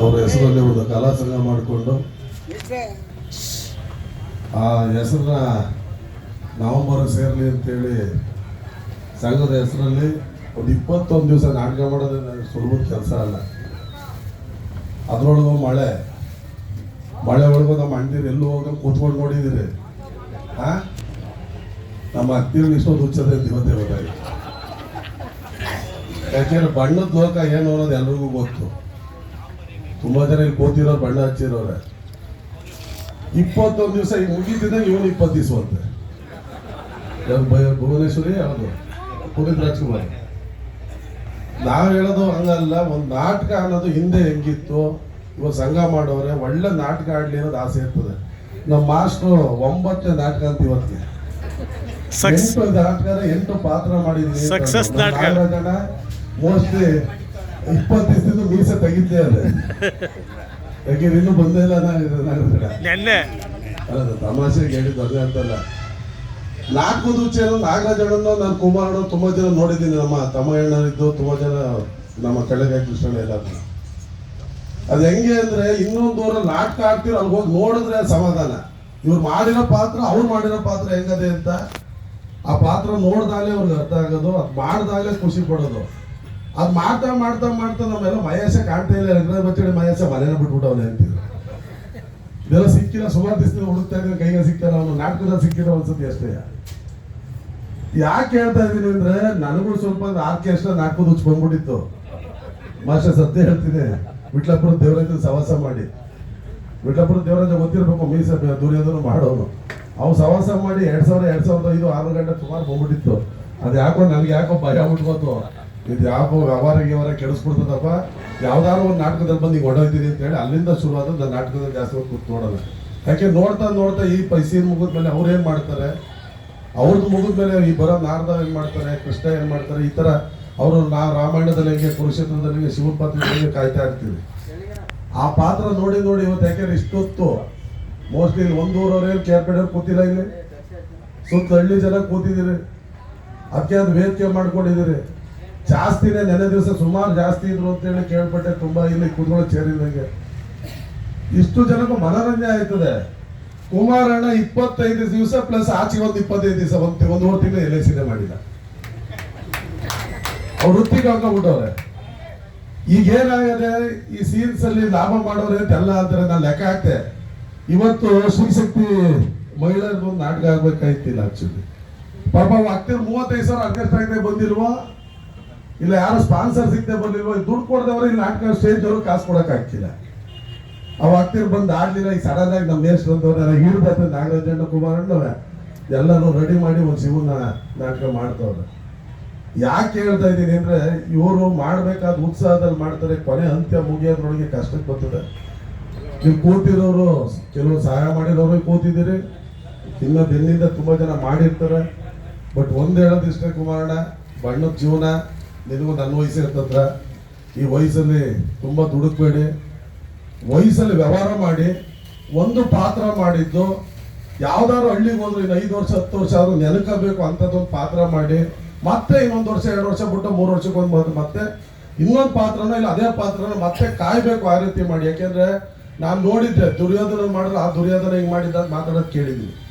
ಅವರ ಹೆಸರಲ್ಲಿ ಒಂದು ಕಲಾ ಸಂಘ ಮಾಡಿಕೊಂಡು ಆ ಹೆಸರನ್ನ ನವೆಂಬರ್ ಸೇರಲಿ ಅಂತೇಳಿ ಸಂಘದ ಹೆಸರಲ್ಲಿ ಒಂದು ಇಪ್ಪತ್ತೊಂದು ದಿವಸ ನಾಟಕ ಮಾಡೋದು ನನಗೆ ಸುಲಭದ ಕೆಲಸ ಅಲ್ಲ. ಅದರೊಳಗೂ ಮಳೆ. ಮಳೆ ಒಳಗೂ ನಮ್ಮ ಅಣ್ಣೀರು ಎಲ್ಲೂ ಹೋಗಿ ಕೂತ್ಕೊಂಡು ನೋಡಿದ್ದೀರಿ. ಆ? ನಮ್ಮ ಅತ್ತಿರು ಇಷ್ಟೊಂದು ಹುಚ್ಚದೆ ಇವತ್ತೇ ಗೊತ್ತಾಯ್ತು. ಯಾಕೆಂದ್ರೆ ಬಣ್ಣದ ಲೋಕ ಏನು ಅನ್ನೋದು ಎಲ್ರಿಗೂ ಗೊತ್ತು. ತುಂಬಾ ಜನ ಇಲ್ಲಿ ಕೂತಿರೋ ಬಣ್ಣ ಹಚ್ಚಿರೋರೆ. ಇಪ್ಪತ್ತೊಂದು ದಿವಸ ಈಗ ಮುಗಿತಿದ್ದ ಇವನು ಇಪ್ಪತ್ತು ದಿವಸ ಅಂತೆ ಭುವನೇಶ್ವರಿ ಯಾವುದು? ಪುನೀತ್ ರಾಜ್ಕುಮಾರ್. ನಾವು ಹೇಳೋದು ಹಂಗಲ್ಲ ಒಂದು ನಾಟಕ ಅನ್ನೋದು ಹಿಂದೆ ಹೆಂಗಿತ್ತು ಇವಾಗ ಸಂಘ ಮಾಡೋರೆ ಒಳ್ಳೆ ನಾಟಕ ಆಡ್ಲಿ ಅನ್ನೋದು ಆಸೆ ಇರ್ತದೆ. ನಮ್ಮ ಮಾಸ್ಟರ್ ಒಂಬತ್ತನೇ ನಾಟಕ ಅಂತ ಇವತ್ತಿಗೆ. ಎಂಟು ನಾಟಕ ಎಂಟು ಪಾತ್ರ ಮಾಡಿದ್ವಿ ಮೋಸ್ಟ್ಲಿ ಇಪ್ಪತ್ತು ದಿವಸದಿಂದ ಮೀಸೆ ತೆಗಿದ್ದೆ ಅದೇ. ಯಾಕೆಂದ್ರೆ ಇನ್ನೂ ಬಂದೇ ಇಲ್ಲ. ನೆನ್ನೆ. ಅಲ್ಲ ತಮಾಷೆ ತಮಾಷೆಗೆ ಹೇಳಿದ್ದು ಅದೇ ಅಂತಲ್ಲ. ನಾಲ್ಕು ರುಚಿಯನ್ನು ನಾಗರಾಜಣ್ಣನ ನಾನು ಕುಮಾರಣ್ಣ ತುಂಬಾ ಜನ ನೋಡಿದ್ದೀನಿ. ನಮ್ಮ ತಮ್ಮಣ್ಣನಿದ್ದು ತುಂಬಾ ಜನ ನಮ್ಮ ಕಳೆಗಾಯ ಕೃಷ್ಣಣ್ಣ ಎಲ್ಲರನ್ನ ಅದು ಹೆಂಗೆ ಅಂದ್ರೆ ಇನ್ನೊಂದು ದೂರ ನಾಟಕ ಆಗ್ತಿರೋ ಅಲ್ಲಿ ಹೋಗಿ ನೋಡಿದ್ರೆ ಸಮಾಧಾನ. ಇವ್ರು ಮಾಡಿರೋ ಪಾತ್ರ ಅವ್ರು ಮಾಡಿರೋ ಪಾತ್ರ ಹೆಂಗದೆ ಅಂತ ಆ ಪಾತ್ರ ನೋಡಿದಾಗಲೇ ಅವ್ರಿಗೆ ಅರ್ಥ ಆಗೋದು ಅದು ಮಾಡಿದಾಗಲೇ ಖುಷಿ ಪಡೋದು. ಅದು ಮಾಡ್ತಾ ಮಾಡ್ತಾ ಮಾಡ್ತಾ ನಮ್ಮೆಲ್ಲ ಮಹೇಶ ಕಾಣ್ತಾ ಇಲ್ಲ, ರಂಗನಾಥ್ ಬಚ್ಚಡಿ ಮಹೇಶ ಮನೇನ ಬಿಟ್ಬಿಟ್ಟವನೇ ಅಂತಿದ್ರು. ಇದೆಲ್ಲ ಸಿಕ್ಕಿಲ್ಲ, ಸುಮಾರು ದಿವಸದಿಂದ ಹುಡುಕ್ತಾ ಇದ್ರೆ ಕೈಗೆ ಸಿಕ್ಕಿಲ್ಲ ಅವನು ನಾಟಕದ ಸಿಕ್ಕಿಲ್ಲ ಅನ್ಸುತ್ತೆ ಅಷ್ಟೇ. ಯಾಕೆ ಹೇಳ್ತಾ ಇದೀನಿ ಅಂದ್ರೆ, ನನಗೂ ಸ್ವಲ್ಪ ಆರ್ಕೆಸ್ಟ್ರಾ ನಾಟಕದ ಹುಚ್ಚು ಬಂದ್ಬಿಟ್ಟಿತ್ತು. ಮಾಸ್ಟರ್ ಸತ್ಯ ಹೇಳ್ತೀನಿ, ವಿಟ್ಲಾಪುರ ದೇವರಾಜನ ಸವಾಸ ಮಾಡಿ. ವಿಟ್ಲಾಪುರ ದೇವರಾಜ ಗೊತ್ತಿರ್ಬೇಕು, ಮೀಸ ದುರ್ಯೋಧನ ಮಾಡೋನು. ಅವ್ನು ಸವಾಸ ಮಾಡಿ ಎರಡ್ ಸಾವಿರ, ಎರಡ್ ಸಾವಿರದ ಐದು ಆರು ಗಂಟೆ ಸುಮಾರು ಬಂದ್ಬಿಟ್ಟಿತ್ತು. ಅದು ಯಾಕೋ ನನಗೆ ಯಾಕೋ ಭಯ ಉಟ್ಕೋತು ಇದು ಯಾವ ವ್ಯವಹಾರ ವ್ಯವಹಾರ ಕೆಡಿಸ್ಬಿಡ್ತದಪ್ಪ? ಯಾವ್ದಾದ್ರು ಒಂದು ನಾಟಕದಲ್ಲಿ ಬಂದು ಈಗ ಹೊಡೋಯ್ತೀನಿ ಅಂತ ಹೇಳಿ ಅಲ್ಲಿಂದ ಶುರುವಾದ ನಾಟಕದಲ್ಲಿ ಜಾಸ್ತಿ ಹೊತ್ತು ಕೂತ್ ನೋಡೋದು. ಯಾಕೆ ನೋಡ್ತಾ ನೋಡ್ತಾ ಈ ಪೈಸೆ ಮುಗಿದ ಮೇಲೆ ಅವ್ರು ಏನು ಮಾಡ್ತಾರೆ? ಅವ್ರದ್ದು ಮುಗಿದ ಮೇಲೆ ಈ ಬರೋ ನಾರದ ಏನು ಮಾಡ್ತಾರೆ, ಕೃಷ್ಣ ಏನು ಮಾಡ್ತಾರೆ, ಈ ಥರ ಅವರು ನಾ ರಾಮಾಯಣದಲ್ಲಿ ಹೆಂಗೆ, ಕುರುಕ್ಷೇತ್ರದಲ್ಲಿ ಹೆಂಗೆ ಪಾತ್ರ ಹೆಂಗೆ ಕಾಯ್ತಾ ಇರ್ತೀವಿ. ಆ ಪಾತ್ರ ನೋಡಿ ನೋಡಿ ಇವತ್ತು ಯಾಕೆಂದ್ರೆ ಇಷ್ಟೊತ್ತು ಮೋಸ್ಟ್ಲಿ ಇಲ್ಲಿ ಒಂದೂರವ್ರೇನು ಕೇರ್ ಕಡೆಯವ್ರು ಕೂತಿಲ್ಲ ಇಲ್ಲಿ? ಸುತ್ತ ಹಳ್ಳಿ ಜನ ಕೂತಿದ್ದೀರಿ. ಅದಕ್ಕೆ ಅದು ವೇದಿಕೆ ಮಾಡ್ಕೊಂಡಿದ್ದೀರಿ. ಜಾಸ್ತಿನೇ ನೆನೆ ದಿವಸ ಸುಮಾರು ಜಾಸ್ತಿ ಇದ್ರು ಅಂತೇಳಿ ಕೇಳ್ಪಟ್ಟೆ, ತುಂಬಾ ಇಲ್ಲಿ ಕೂತ್ಕೊಳ್ಳೋ ಚೇರಿದಂಗೆ. ಇಷ್ಟು ಜನಕ್ಕೂ ಮನೋರಂಜನೆ ಆಯ್ತದೆ. ಕುಮಾರಣ್ಣ ಇಪ್ಪತ್ತೈದು ದಿವಸ ಪ್ಲಸ್ ಆಚೆಗೆ ಒಂದು ಇಪ್ಪತ್ತೈದು ದಿವಸ, ಒಂದು ಒಂದೂವರೆ ತಿಂಗಳು ಎಲ್ ಸಿನಿಮಾ ಸಿನೇ ಮಾಡಿಲ್ಲ ಅವ್ರು ವೃತ್ತಿಗೆ ಹಾಕೊಂಡ್ಬಿಟ್ಟವ್ರೆ. ಈಗ ಏನಾಗಿದೆ? ಈ ಸೀನ್ಸ್ ಅಲ್ಲಿ ಲಾಭ ಮಾಡೋರೆ ಎಲ್ಲ ಅಂತಾರೆ, ನಾನು ಲೆಕ್ಕ ಹಾಕ್ತೆ. ಇವತ್ತು ಶ್ರೀಶಕ್ತಿ ಮಹಿಳೆಯರ್ಗೊಂದು ನಾಟಕ ಆಗ್ಬೇಕಾಯ್ತಿಲ್ಲ ಆಕ್ಚುಲಿ ಪಾಪ ಆಗ್ತಿರ್ ಮೂವತ್ತೈದು ಸಾವಿರ ಆರ್ಕೆಸ್ಟ್ರಾ ಆಗದೆ ಬಂದಿಲ್ವೋ? ಇಲ್ಲ, ಯಾರು ಸ್ಪಾನ್ಸರ್ ಸಿಗದೆ ಬಂದಿಲ್ವೋ ದುಡ್ಡು ಕೊಡದವ್ರು ಇಲ್ಲಿ ನಾಟಕ ಸ್ಟೇಜ್ ಅವರು ಕಾಸು ಕೊಡಕ್ ಆಗ್ತಿಲ್ಲ. ಅವ್ ಆಗ್ತಿರ್ ಬಂದು ಆಡ್ಲಿಲ್ಲ ಈಗ ಸಡನ್ ಆಗಿ ನಮ್ಮ ಮೇಸ್ಟ್ ಬಂದವ್ರೆ ಹಿಡಿದ ನಾಗರಾಜಣ್ಣ ಕುಮಾರಣ್ಣ ಎಲ್ಲರೂ ರೆಡಿ ಮಾಡಿ ಒಂದು ಶಿವನ ನಾಟಕ ಮಾಡ್ತವ್ರೆ. ಯಾಕೆ ಹೇಳ್ತಾ ಇದ್ದೀನಿ ಅಂದ್ರೆ, ಇವರು ಮಾಡ್ಬೇಕಾದ ಉತ್ಸಾಹದಲ್ಲಿ ಮಾಡ್ತಾರೆ, ಕೊನೆ ಅಂತ್ಯ ಮುಗಿಯೋದ್ರೊಳಗೆ ಕಷ್ಟಕ್ಕೆ ಬರ್ತದೆ. ನೀವು ಕೂತಿರೋರು, ಕೆಲವರು ಸಹಾಯ ಮಾಡಿರೋರು ಕೂತಿದ್ದೀರಿ. ಇನ್ನು ಬೆನ್ನಿಂದ ತುಂಬಾ ಜನ ಮಾಡಿರ್ತಾರೆ. ಬಟ್ ಒಂದು ಹೇಳೋದು ಇಷ್ಟೇ ಕುಮಾರಣ್ಣ, ಬಣ್ಣದ ಜೀವನ ನಿನಗೂ ನನ್ನ ವಯಸ್ಸು ಈ ವಯಸ್ಸಲ್ಲಿ ತುಂಬ ದುಡುಕ್ಬೇಡಿ. ವಯಸ್ಸಲ್ಲಿ ವ್ಯವಹಾರ ಮಾಡಿ, ಒಂದು ಪಾತ್ರ ಮಾಡಿದ್ದು, ಯಾವ್ದಾದ್ರು ಹಳ್ಳಿಗೆ ಹೋದ್ರೆ ಇನ್ನು ಐದು ವರ್ಷ, ಹತ್ತು ವರ್ಷ ಆದ್ರೂ ನೆನಕಬೇಕು ಅಂಥದ್ದೊಂದು ಪಾತ್ರ ಮಾಡಿ, ಮತ್ತೆ ಇನ್ನೊಂದು ವರ್ಷ, ಎರಡು ವರ್ಷ ಬಿಟ್ಟು ಮೂರು ವರ್ಷಕ್ಕೊಂದು ಮಾತು ಮತ್ತೆ ಇನ್ನೊಂದು ಪಾತ್ರನ ಇಲ್ಲ ಅದೇ ಪಾತ್ರನ ಮತ್ತೆ ಕಾಯಬೇಕು ಆ ರೀತಿ ಮಾಡಿ. ಯಾಕೆಂದ್ರೆ ನಾನು ನೋಡಿದ್ದೆ ದುರ್ಯೋಧನ ಮಾಡಿದ್ರೆ ಆ ದುರ್ಯೋಧನ ಹಿಂಗೆ ಮಾಡಿದ್ದ ಮಾತಾಡೋದು ಕೇಳಿದ್ದೀನಿ.